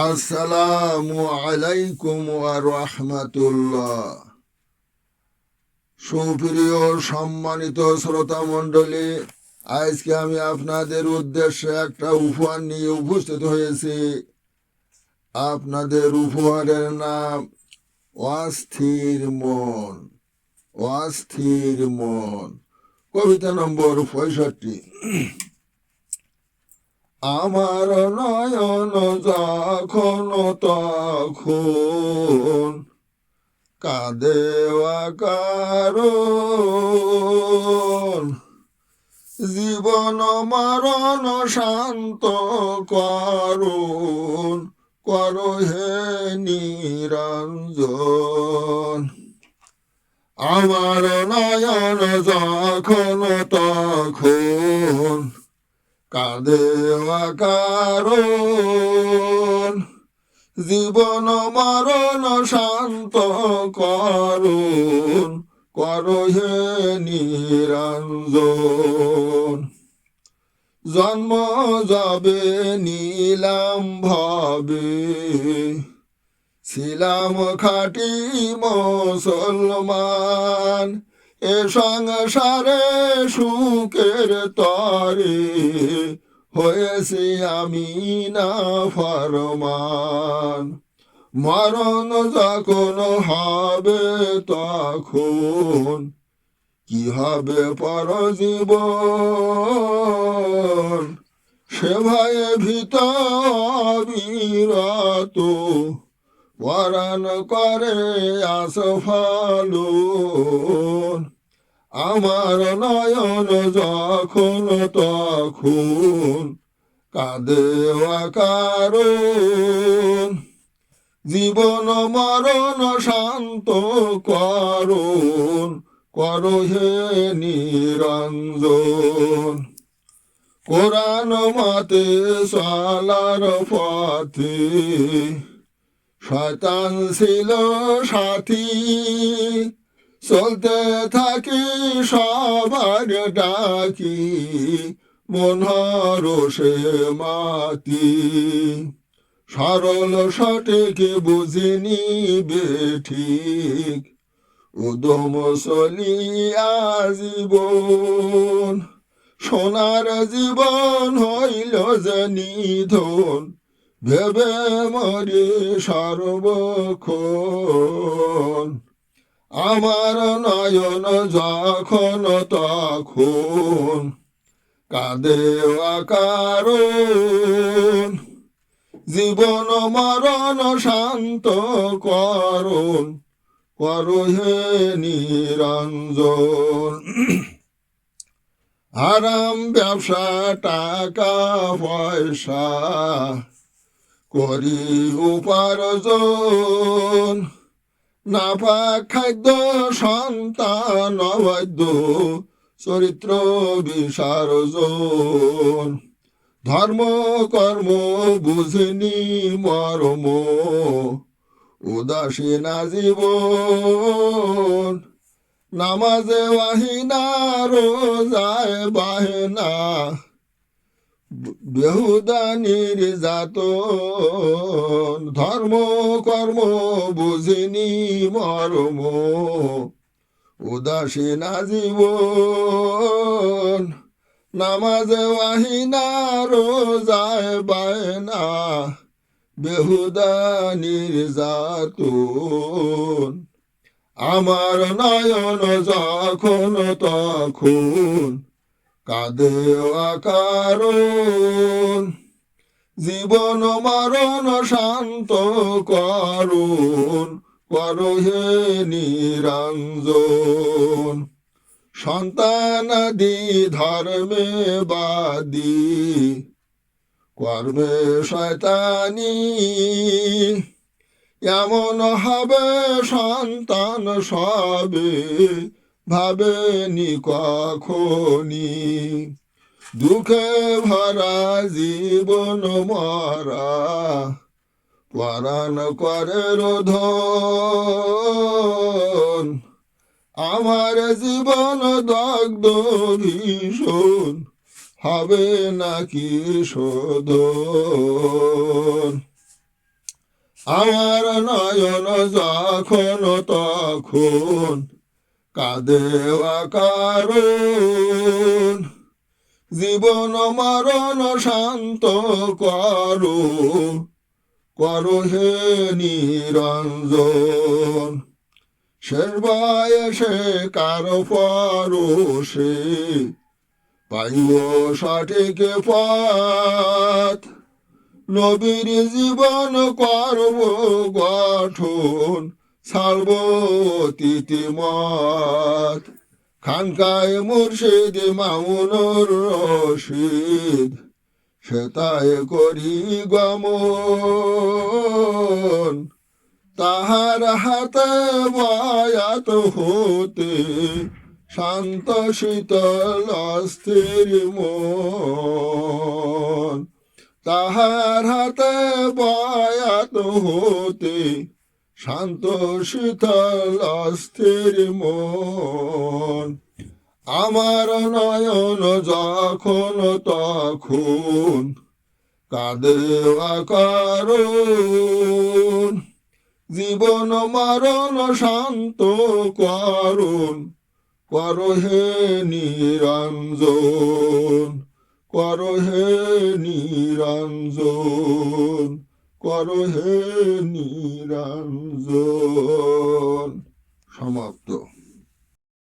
আসসালামু আলাইকুম রহমতুল্লাহ। সুপ্রিয় সম্মানিত শ্রোতা মণ্ডলী, আজকে আমি আপনাদের উদ্দেশ্যে একটা উপহার নিয়ে উপস্থিত হয়েছি। আপনাদের উপহারের নাম অস্থির মন অস্থির মন। কবিতা নম্বর পঁয়ষট্টি। আমার নয়ন যখন তখন কাঁদে কারণ জীবন মরণ শান্ত করুন, কর হে নিরঞ্জন। আমার নয়ন যখন তখন কাঁদে কারণ জীবন মরণ শান্ত করুন, কর হে নিরঞ্জন। জন্ম যাবে নীলাম ভাবে, ছিলাম খাটি মুসলমান এ সংসারে সুখের তরে হয়েছে আমি না ফরমান। মরণ যখন হবে তখন কি হবে পর জীবন সে ভয়ে ভীত বিরত পরাণ করে আসফালুন আমার নয়ন যখন তখন কাঁদে কারণ জীবন মরণ শান্ত করুন কর হে নিরঞ্জন। কোরআন মতে চলার পথে শয়তান ছিল সাথী। চলতে থাকি সবার ডাকি মনরসে মাতি। সরল সঠিক বুঝিনি বেঠিক উদম চলিয়া জীবন সোনার জীবন হইল যে নিধন, ভেবে মরে সর্বক্ষণ। আমার নয়ন যখন তখন কাঁদে কারণ জীবন মরণ শান্ত করুন করো হে নিরঞ্জন। আরাম ব্যবসা, টাকা, পয়সা করি উপার্জন। নাপাক খাদ্য সন্তান অবাধ্য চরিত্র বিসর্জন ধর্ম, কর্ম বুঝনি মর্ম উদাসীনা জীবন। নামাজে ওয়াহিনা রোজায় বাহেনা বেহুদা নির্যাতন ধর্ম, কর্ম বুঝিনি মর্ম। উদাসীনা জীবন, নামাজে ওয়াহিনা রোজায় বায়না বেহুদা নির্যাতন আমার নয়ন যখন তখন কাঁদে কারণ জীবন মরণ শান্ত করুন, করো হে নিরঞ্জন। সন্তানাদি ধর্মে বাদী, কর্মে শয়তানি। এমন হবে সন্তান সবে ভাবে নি কখনি। দুঃখে ভরা জীবন মরা, পরাণ করে রোধন। আমার জীবন দগ্ধ ভীষণ, হবে নাকি শোধন? আমার নয়ন যখন তখন কাঁদে কারণ জীবন মরণ শান্ত করো করো হে নিরঞ্জন। শেষ বয়সে কারও পরশে পাইব সঠিক পথ। নবীর জীবন করব গঠন ছাড়ব তিতিমত খানকায় মুর্শিদ মামুনুর রশিদ সেতায় করি গমন। তাহার হাতে বয়াত হতে শান্ত শীতল অস্থির মন। তাহার হাতে বয়াত হতে শান্ত শীতল অস্থির মন। আমার নয়ন যখন তখন কাঁদে কারণ জীবন মারণ শান্ত করুন, কর হে নিরঞ্জন, কর হে নিরঞ্জন। কর হে নিরঞ্জন। সমাপ্ত।